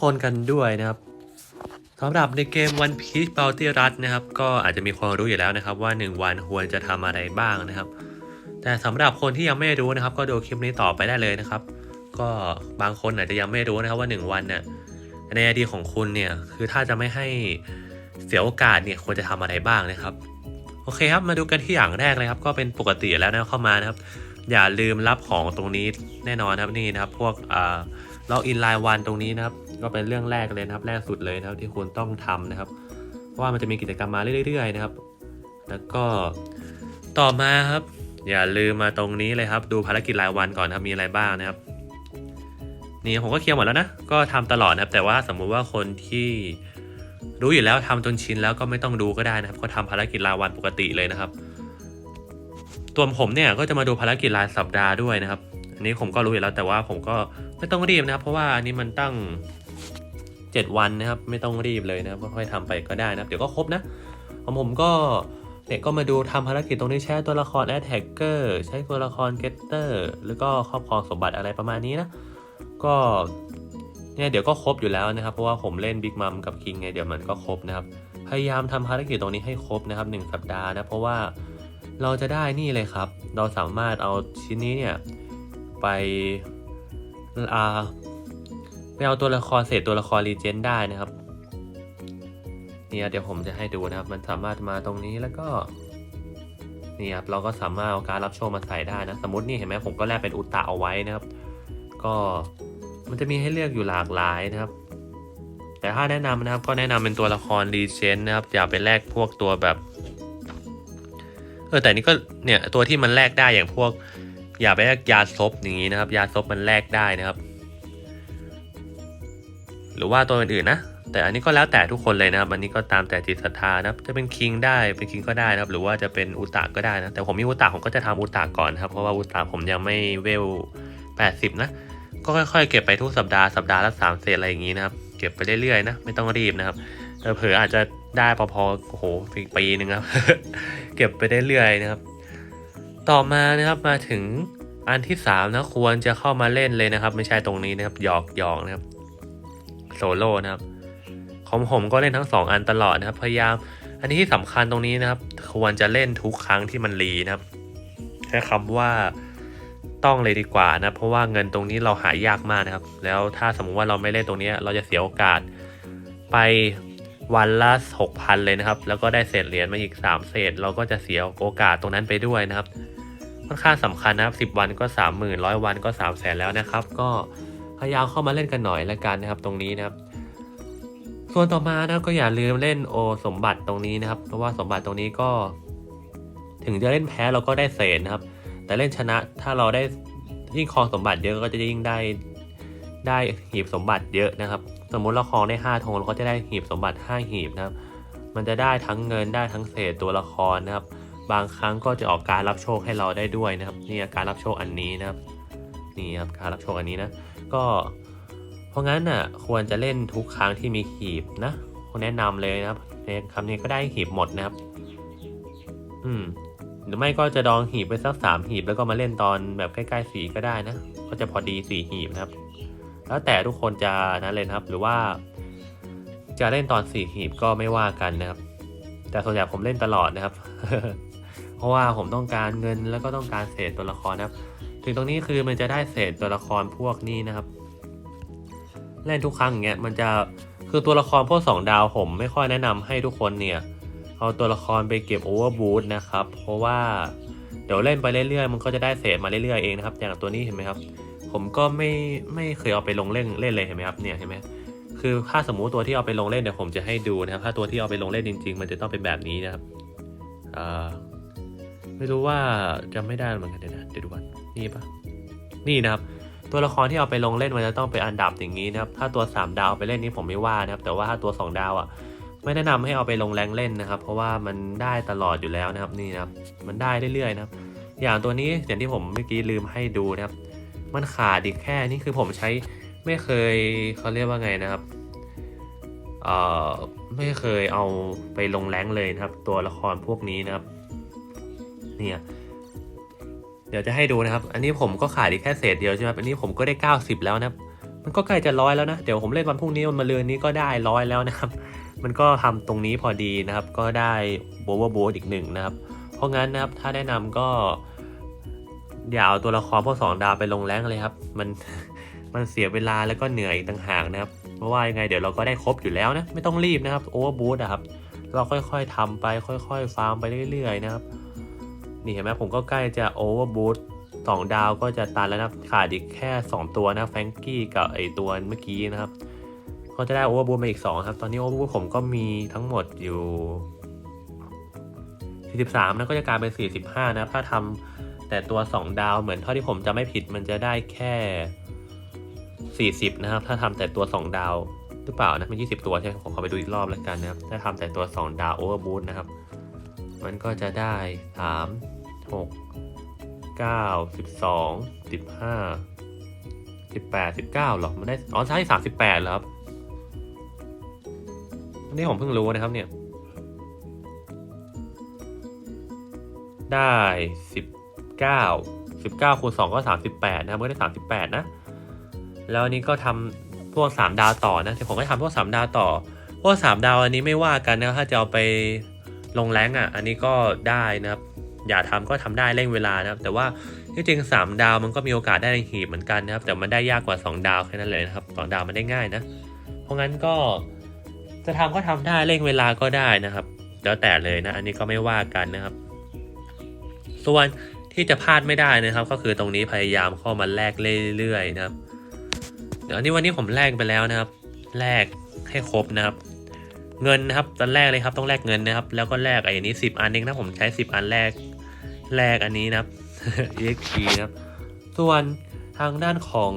คนกันด้วยนะครับสำหรับในเกม One Piece Bounty Rush นะครับ ก็อาจจะมีคนรู้อยู่แล้วนะครับ ว่า 1 วันควรจะทำอะไรบ้างนะครับ แต่สำหรับคนที่ยังไม่รู้นะครับ ก็ดูคลิปนี้ต่อไปได้เลยนะครับ ก็บางคนอาจจะยังไม่รู้นะครับว่า 1 วันเนี่ยในอดีตของคุณเนี่ยคือถ้าจะไม่ให้เสียโอกาสเนี่ยควรจะทำอะไรบ้างนะครับ โอเคครับมาดูกันที่อย่างแรกเลยครับ ก็เป็นปกติแล้วนะเข้ามานะครับ อย่าลืมรับของตรงนี้แน่นอนครับนี่นะครับ พวกอ่าล็อกอินไลน์วันตรงนี้นะครับ ก็เป็นเรื่องแรกเลยนะครับ แรกสุดเลยนะครับที่คุณต้องทำนะครับ เพราะว่ามันจะมีกิจกรรมมาเรื่อยๆนะครับ แล้วก็ต่อมาครับ อย่าลืมมาตรงนี้เลยครับ ดูภารกิจรายวันก่อนครับมีอะไรบ้างนะครับ นี่ผมก็เคลียร์หมดแล้วนะก็ทำตลอดนะครับ แต่ว่าสมมุติว่าคนที่รู้อยู่แล้วทำจนชินแล้วก็ไม่ต้องดูก็ได้นะครับ ก็ทำภารกิจรายวันปกติเลยนะครับ ตัวผมเนี่ยก็จะมาดูภารกิจรายสัปดาห์ด้วยนะครับอันนี้ผมก็รู้อยู่แล้วแต่ว่าผมก็ไม่ต้องรีบนะครับ เพราะว่าอันนี้มันตั้ง 7 วันนะครับ ไม่ต้องรีบเลยนะครับค่อยๆทำไปก็ได้นะครับเดี๋ยวก็ครบนะของผมก็เนี่ยก็มาดูทำภารกิจตรงนี้ใช้ตัวละครแอดแท็กเกอร์ใช้ตัวละครเกตเตอร์หรือก็ครอบครองสมบัติอะไรประมาณนี้นะก็เนี่ยเดี๋ยวก็ครบอยู่แล้วนะครับ เพราะว่าผมเล่นบิ๊กมัมกับคิงไงเดี๋ยวมันก็ครบนะครับ พยายามทำภารกิจตรงนี้ให้ครบนะครับหนึ่งสัปดาห์นะเพราะว่าเราจะได้นี่เลยครับ เราสามารถเอาชิ้นนี้เนี่ยไปอ่า ไปเอาตัวละครเศษตัวละครรีเจนได้นะครับเนี่ยเดี๋ยวผมจะให้ดูนะครับ มันสามารถมาตรงนี้แล้วก็นี่ครับเราก็สามารถเอาการรับโชว์มาใส่ได้นะ สมมตินี่เห็นไหมผมก็แลกเป็นอุตตะเอาไว้นะครับ ก็มันจะมีให้เลือกอยู่หลากหลายนะครับ แต่ถ้าแนะนำนะครับก็แนะนำเป็นตัวละครรีเจนนะครับ อย่าไปแลกพวกตัวแบบเออแต่นี่ก็เนี่ยตัวที่มันแลกได้อย่างพวก อย่าไปแลกยาซบอย่างนี้นะครับ ยาซบมันแลกได้นะครับ หรือว่าตัวอื่นๆนะ แต่อันนี้ก็แล้วแต่ทุกคนเลยนะครับอันนี้ก็ตามแต่จิตศรัทธานะครับจะเป็นคิงได้เป็นคิงก็ได้นะครับ หรือว่าจะเป็นอุตตะก็ได้นะแต่ผมมีอุตตะผมก็จะทำอุตตะก่อนนะครับเพราะว่าอุตตะผมยังไม่เวล 80 นะก็ค่อยๆเก็บไปทุกสัปดาห์สัปดาห์ละสามเศษอะไรอย่างนี้นะครับเก็บไปเรื่อยๆนะไม่ต้องรีบนะครับเผลออาจจะได้พอๆโอ้โหอีกปีหนึ่งครับ เก็บไปได้เรื่อยนะครับ ต่อมานะครับมาถึงอันที่สามนะควรจะเข้ามาเล่นเลยนะครับ ไม่ใช่ตรงนี้นะครับหยอกหยอกนะครับ โซโล่นะครับของผมก็เล่นทั้งสองอันตลอดนะครับ พยายาม อันนี้ที่สำคัญตรงนี้นะครับ ควรจะเล่นทุกครั้งที่มันรีนะครับใช้คำว่าต้องเลยดีกว่านะ เพราะว่าเงินตรงนี้เราหายากมากนะครับ แล้วถ้าสมมุติว่าเราไม่เล่นตรงนี้ เราจะเสียโอกาสไปวันละหกพันเลยนะครับ แล้วก็ได้เศษเหรียญมาอีก 3 เศษ เราก็จะเสียโอกาสตรงนั้นไปด้วยนะครับค่อนข้างสำคัญนะครับ 10 วันก็ 3 0 0 0 0ร้อยวันก็ 3 0 0แสนแล้วนะครับ ก็ พยายามเข้ามาเล่นกันหน่อยละกันนะครับ ตรงนี้นะครับ ส่วนต่อมานะก็อย่าลืมเล่นโอสมบัติตรงนี้นะครับ เพราะว่าสมบัติตรงนี้ก็ ถึงจะเล่นแพ้เราก็ได้เศษนะครับ แต่เล่นชนะถ้าเราได้ยิ่งครองสมบัติเยอะก็จะยิ่งได้ได้หีบสมบัติเยอะนะครับ สมมุติเราครองได้5ธงเราก็จะได้หีบสมบัติ 5 หีบนะครับ มันจะได้ทั้งเงินได้ทั้งเศษตัวละครนะครับ บางครั้งก็จะออกการรับโชคให้เราได้ด้วยนะครับ นี่การรับโชคอันนี้นะครับ นี่ครับการรับโชคอันนี้นะ ก็เพราะงั้นน่ะควรจะเล่นทุกครั้งที่มีหีบนะแนะนำเลยนะครับในคำนี้ก็ได้หีบหมดนะครับ อืม หรือไม่ก็จะดองหีบไปสักสามหีบแล้วก็มาเล่นตอนแบบใกล้ๆสีก็ได้นะ ก็จะพอดีสี่หีบนะครับ แล้วแต่ทุกคนจะนั้นเลยนะครับ หรือว่า จะเล่นตอนสี่หีบก็ไม่ว่ากันนะครับ แต่ส่วนใหญ่ผมเล่นตลอดนะครับ เพราะว่าผมต้องการเงินแล้วก็ต้องการเศษตัวละครนะครับ ถึงตรงนี้คือมันจะได้เศษตัวละครพวกนี้นะครับ เล่นทุกครั้งอย่างเงี้ยมันจะคือตัวละครพวกสองดาวผมไม่ค่อยแนะนำให้ทุกคนเนี่ยเอาตัวละครไปเก็บโอเวอร์บูทนะครับ เพราะว่าเดี๋ยวเล่นไปเรื่อยๆ มันก็จะได้เศษมาเรื่อยๆเองนะครับ อย่างตัวนี้เห็นไหมครับ ผมก็ไม่ไม่เคยเอาไปลงเล่นเล่นเลยเห็นไหมครับเนี่ยเห็นไหมคือถ้าสมมุติตัวที่เอาไปลงเล่นเดี๋ยวผมจะให้ดูนะครับ ถ้าตัวที่เอาไปลงเล่นจริง ๆ มันจะต้องเป็นแบบนี้นะครับอ่า ไม่รู้ว่าจะไม่ได้เหมือนกันเดี๋ยวนะเดี๋ยวดูก่อนนี่ปะนี่นะครับ ตัวละครที่เอาไปลงเล่นมันจะต้องเป็นอันดับอย่างนี้นะครับ ถ้าตัว 3 ดาวไปเล่นนี่ผมไม่ว่านะครับ แต่ว่าถ้าตัว 2 ดาวอะไม่แนะนำให้เอาไปลงแรงเล่นนะครับ เพราะว่ามันได้ตลอดอยู่แล้วนะครับนี่นะครับ มันได้เรื่อยๆนะครับ อย่างตัวนี้อย่างที่ผมเมื่อกี้ลืมให้ดูนะครับ มันขาดอีกแค่นี่คือผมใช้ไม่เคยเขาเรียกว่าไงนะครับเอ่อไม่เคยเอาไปลงแรงเลยนะครับ ตัวละครพวกนี้นะครับ เนี่ยเดี๋ยวจะให้ดูนะครับ อันนี้ผมก็ขาดอีกแค่เศษเดียวใช่ไหมอันนี้ผมก็ได้ 90 แล้วนะมันก็ใกล้จะร้อยแล้วนะ เดี๋ยวผมเล่นวันพรุ่งนี้วันมะรืนนี้ก็ได้ร้อยแล้วนะครับ มันก็ทำตรงนี้พอดีนะครับ ก็ได้โบว์โบอีกหนึ่งนะครับ เพราะงั้นนะครับถ้าแนะนำก็อย่าเอาตัวละครพวกสองดาวไปลงแรงเลยครับ มันมันเสียเวลาแล้วก็เหนื่อยอีกต่างหากนะครับ เพราะว่ายังไงเดี๋ยวเราก็ได้ครบอยู่แล้วนะ ไม่ต้องรีบนะครับโอเวอร์บูทอะครับ เราค่อยๆทำไปค่อย ๆ ฟาร์มไปเรื่อยๆนะครับ นี่เห็นไหมผมก็ใกล้จะโอเวอร์บูทสองดาวก็จะตันแล้วนะขาดอีกแค่ 2 ตัวนะแฟงกี้กับไอตัวเมื่อกี้นะครับ ก็จะได้โอเวอร์บูทมาอีก 2 ครับ ตอนนี้โอเวอร์บูทผมก็มีทั้งหมดอยู่ 43 นะก็จะกลายเป็น 45 นะถ้าทำแต่ตัว 2 ดาวเหมือนเท่าที่ผมจะไม่ผิดมันจะได้แค่ 40 นะครับ ถ้าทำแต่ตัว 2 ดาวหรือเปล่านะมัน 20 ตัวใช่ไหมผมขอไปดูอีกรอบแล้วกันนะครับถ้าทำแต่ตัว 2 ดาวโอเวอร์บูทนะครับ มันก็จะได้ 3 6 9 12 15 18 19หรอ มันได้ อ๋อ ใช่ 38แล้วครับอันนี้ผมเพิ่งรู้นะครับเนี่ย ได้ 19 19คูณ2ก็ 38 นะครับก็ได้ 38 นะ แล้วอันนี้ก็ทำพวก 3 ดาวต่อนะแต่ผมก็ทำพวก 3 ดาวต่อ พวก 3 ดาวอันนี้ไม่ว่ากันนะถ้าจะเอาไป ลงแรงอะ อันนี้ก็ได้นะครับ อย่าทำก็ทำได้เร่งเวลานะครับ แต่ว่าที่จริง 3 ดาวมันก็มีโอกาสได้ในหีบเหมือนกันนะครับ แต่มันได้ยากกว่า 2 ดาวแค่นั้นเลยนะครับสดาวมันได้ง่ายนะ เพราะงั้นก็จะทำก็ทำได้เร่งเวลาก็ได้นะครับ แล้วแต่เลยนะ อันนี้ก็ไม่ว่ากันนะครับ ส่วนที่จะพลาดไม่ได้นะครับ ก็คือตรงนี้พยายามเข้ามาแลกเรื่อยๆนะครับ เดี๋ยวนี้วันนี้ผมแลกไปแล้วนะครับ แลกให้ครบนะครับ เงินนะครับตอนแรกเลยครับต้องแลกเงินนะครับ แล้วก็แลกไอ้นี้10อันเองนะผมใช้10อันแรกแลกอันนี้นะครับ EXP นะครับ ส่วนทางด้านของ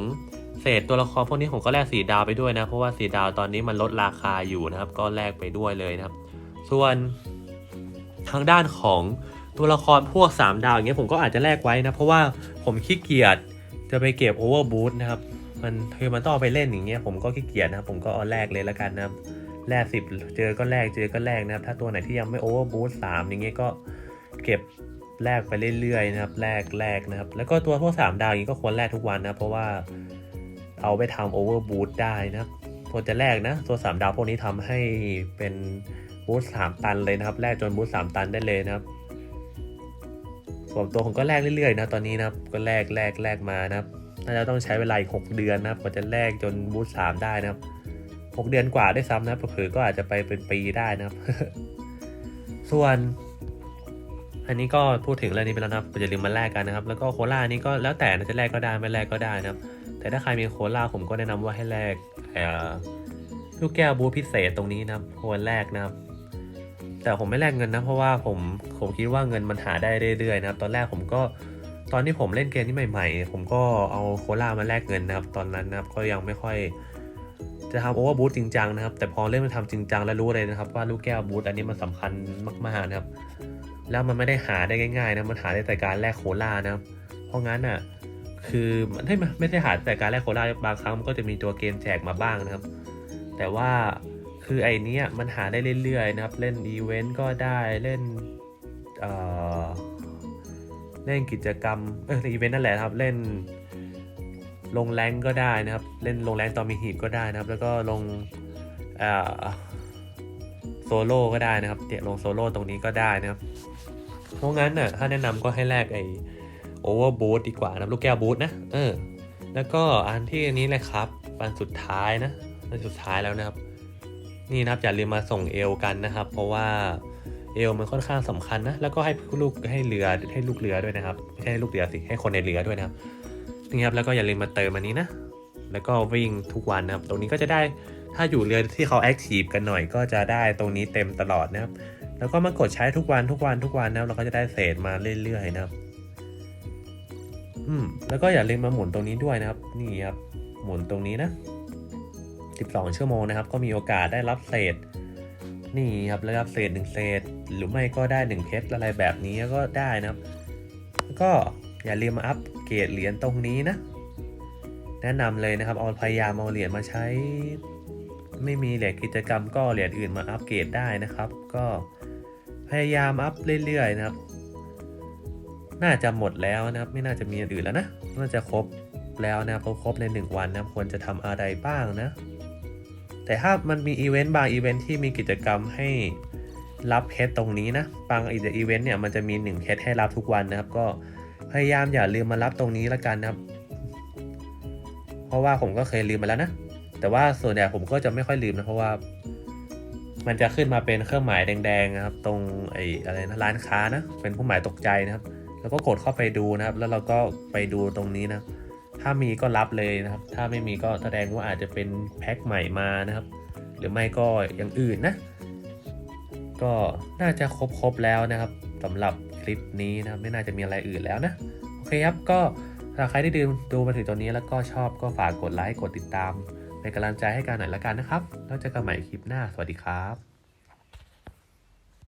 เศษตัวละครพวกนี้ผมก็แลกสีดาวไปด้วยนะ เพราะว่าสีดาวตอนนี้มันลดราคาอยู่นะครับ ก็แลกไปด้วยเลยนะครับ ส่วนทางด้านของตัวละครพวก 3 ดาวอย่างเงี้ยผมก็อาจจะแลกไว้นะ เพราะว่าผมขี้เกียจจะไปเก็บโอเวอร์บูทนะครับ มันคือมันต้องเอาไปเล่นอย่างเงี้ยผมก็ขี้เกียจนะครับผมก็เอาแลกเลยแล้วกันนะครับ แลกสิบเจอก็แลกเจอก็แลกนะครับ ถ้าตัวไหนที่ยังไม่โอเวอร์บูทสามอย่างเงี้ยก็เก็บแลกไปเรื่อยๆนะครับแลกแลกนะครับ แล้วก็ตัวพวกสามดาวอย่างงี้ก็ควรแลกทุกวันนะเพราะว่าเอาไปทำโอเวอร์บูทได้นะครับพอจะแลกนะตัวสามดาวพวกนี้ทำให้เป็นบูทสามตันเลยนะครับแลกจนบูทสามตันได้เลยนะครับส่วนตัวผมก็แลกเรื่อยๆนะตอนนี้นะครับก็แลกแลกแลกมานะครับน่าจะต้องใช้เวลาอีกหกเดือนนะครับกว่าจะแลกจนบูทสามได้นะครับ หกเดือนกว่าได้ซ้ำนะเผื่อก็อาจจะไปเป็นปีได้นะครับ ส่วน อันนี้ก็พูดถึงเรื่องนี้ไปแล้วนะครับอย่าลืมมาแลกกันนะครับ แล้วก็โคล่านี้ก็แล้วแต่นะจะแลกก็ได้ไม่แลกก็ได้นะครับ แต่ถ้าใครมีโคล่าผมก็แนะนำว่าให้แลกลูกแก้วบูธพิเศษตรงนี้นะครับควรแลกนะครับแต่ผมไม่แลกเงินนะ เพราะว่าผมผมคิดว่าเงินมันหาได้เรื่อยๆนะครับ ตอนแรกผมก็ตอนที่ผมเล่นเกมนี้ใหม่ ๆ ผมก็เอาโคล่ามาแลกเงินนะครับ ตอนนั้นนะครับก็ยังไม่ค่อย จะทำโอเวอร์บูทจริงจังนะครับ แต่พอเริ่มมาทำจริงจังแล้วรู้เลยนะครับ ว่าลูกแก้วบูทอันนี้มันสำคัญมากๆนะครับ แล้วมันไม่ได้หาได้ง่ายๆนะมันหาได้แต่การแลกโคล่านะครับ เพราะงั้นอะคือมันไม่ไม่ได้หาแต่การแลกโคล่าบางครั้งมันก็จะมีตัวเกมแจกมาบ้างนะครับ แต่ว่าคือไอ้นี้มันหาได้เรื่อยๆนะครับ เล่นอีเวนต์ก็ได้เล่นเอ่อเล่นกิจกรรมเอออีเวนต์นั่นแหละครับเล่น ลงแรงก็ได้นะครับ เล่นลงแรงตอนมีหีบก็ได้นะครับ แล้วก็ลงโซโล่ก็ได้นะครับเดี๋ยลงโซโล่ตรงนี้ก็ได้นะครับ เพราะงั้นน่ะถ้าแนะนำก็ให้แลกไอโอเวอร์บูทดีกว่านะลูกแก้วบูทนะเออแล้วก็อันที่อันนี้เลยครับอันสุดท้ายนะอันสุดท้ายแล้วนะครับ นี่นะครับอย่าลืมมาส่งเอลกันนะครับ เพราะว่าเอลมันค่อนข้างสำคัญนะแล้วก็ให้ลูกให้เรือให้ลูกเรือด้วยนะครับไม่ใช่ให้ลูกเรือสิให้คนในเรือด้วยนะครับ นี่ครับแล้วก็อย่าลืมมาเติมอันนี้นะ แล้วก็วิ่งทุกวันนะครับ ตรงนี้ก็จะได้ถ้าอยู่เรือที่เขาแอคทีฟกันหน่อยก็จะได้ตรงนี้เต็มตลอดนะครับ แล้วก็มากดใช้ทุกวันทุกวันทุกวันนะครับเราก็จะได้เศษมาเรื่อยๆนะครับอืมแล้วก็อย่าลืมมาหมุนตรงนี้ด้วยนะครับ นี่ครับหมุนตรงนี้นะ 12 ชั่วโมงนะครับ ก็มีโอกาสได้รับเศษ นี่ครับได้รับเศษหนึ่งเศษ หรือไม่ก็ได้หนึ่งเพชรอะไรแบบนี้ก็ได้นะครับ ก็อย่าลืมมาอัปเกรดเหรียญตรงนี้นะ แนะนำเลยนะครับเอาพยายามเอาเหรียญมาใช้ ไม่มีเหรียญกิจกรรมก็เหรียญอื่นมาอัปเกรดได้นะครับ ก็พยายามอัพเรื่อยๆนะครับ น่าจะหมดแล้วนะครับ ไม่น่าจะมีอื่นแล้วนะน่าจะครบแล้วนะครับครบใน 1 วันนะคควรจะทำอะไรบ้างนะ แต่ถ้ามันมีอีเวนต์บางอีเวนต์ที่มีกิจกรรมให้รับเพชรตรงนี้นะ บางอีเวนต์เนี่ยมันจะมี1เพชรให้รับทุกวันนะครับ ก็ พยายามอย่าลืมมารับตรงนี้ละกันนะครับ เพราะว่าผมก็เคยลืมมาแล้วนะ แต่ว่าส่วนใหญ่ผมก็จะไม่ค่อยลืมนะเพราะว่า มันจะขึ้นมาเป็นเครื่องหมายแดงๆนะครับ ตรงไอ้อะไรนะร้านค้านะ เป็นเครื่องหมายตกใจนะครับ แล้วก็กดเข้าไปดูนะครับ แล้วเราก็ไปดูตรงนี้นะ ถ้ามีก็รับเลยนะครับ ถ้าไม่มีก็แสดงว่าอาจจะเป็นแพ็คใหม่มานะครับ หรือไม่ก็อย่างอื่นนะ ก็น่าจะครบๆแล้วนะครับสำหรับ คลิปนี้นะไม่น่าจะมีอะไรอื่นแล้วนะ โอเคครับ ก็ถ้าใครที่ดูดูมาถึงตอนนี้แล้วก็ชอบก็ฝากกดไลค์กดติดตาม เป็นกำลังใจให้กันหน่อยละกันนะครับ แล้วเจอกันใหม่คลิปหน้า สวัสดีครับ